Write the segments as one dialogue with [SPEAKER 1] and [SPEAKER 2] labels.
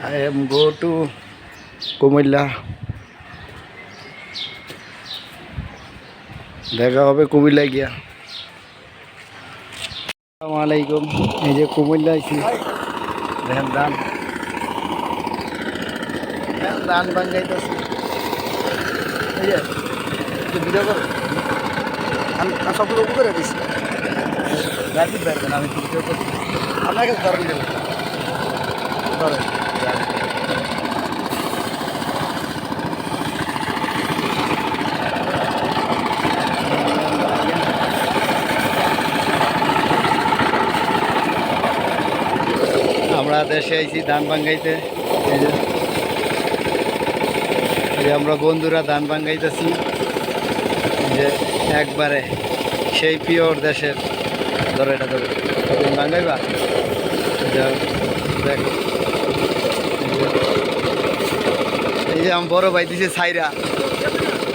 [SPEAKER 1] I am go to Comilla দেখা হবে কুমিল্লায় গিয়া। আলাইকুম। এই যে কুমিল্লা আইছি। দেখেন দেখেন ধান বাঙ্গাইতেছি এই যে ভিডিও করো। আমি সবগুলো করে দিচ্ছি রাখি পারবেন আমি আপনাকে ধরেন ধরেন। আমরা দেশে আইছি, ধান ভাঙ্গাইতে। যে। আমরা বন্ধুরা ধান ভাঙ্গাইতেছি। যে একবারে সেই পিওর দেশের ধরো এটা ধরো। ভাঙ্গাইবা? এই যে। আমার বড় ভাই দিছে সাইরা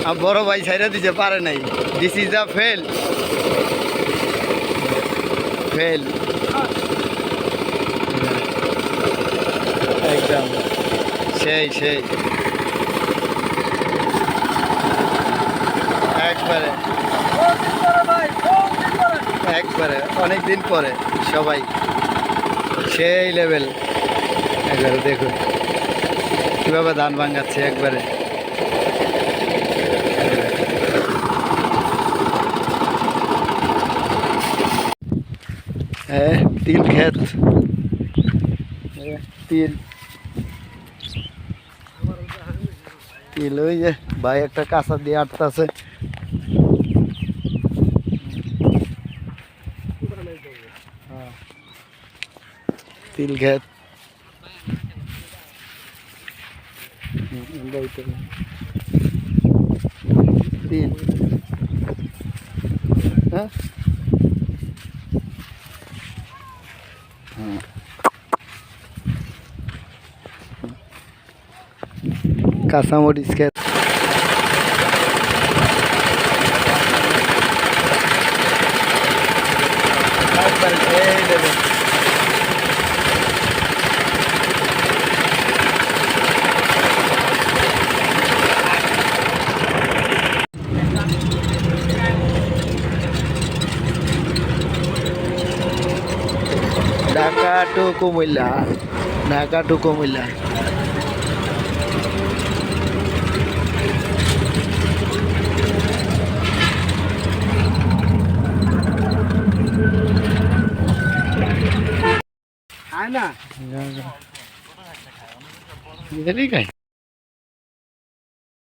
[SPEAKER 1] আমার বড় ভাই সাইরা দিছে, পারে নাই। This is a fail fail একদম সেই সেই। একবারে। একবারে অনেক দিন পরে সবাই। সেই লেভেল একবারে দেখুন। কীভাবে ধান ভাঙাচ্ছে একবারে। হ্যাঁ তিল ক্ষেত। তিল। তিল ওই যে ভাই একটা কাঁচা দিয়ে আটতাছে হ্যাঁ। তিল ক্ষেত হুম, এটাই তো। তিল হ্যাঁ হুম। কাঁচামরিচ ক্ষেত একবারে সেই level। Dhaka to Comilla Dhaka to Comilla
[SPEAKER 2] না।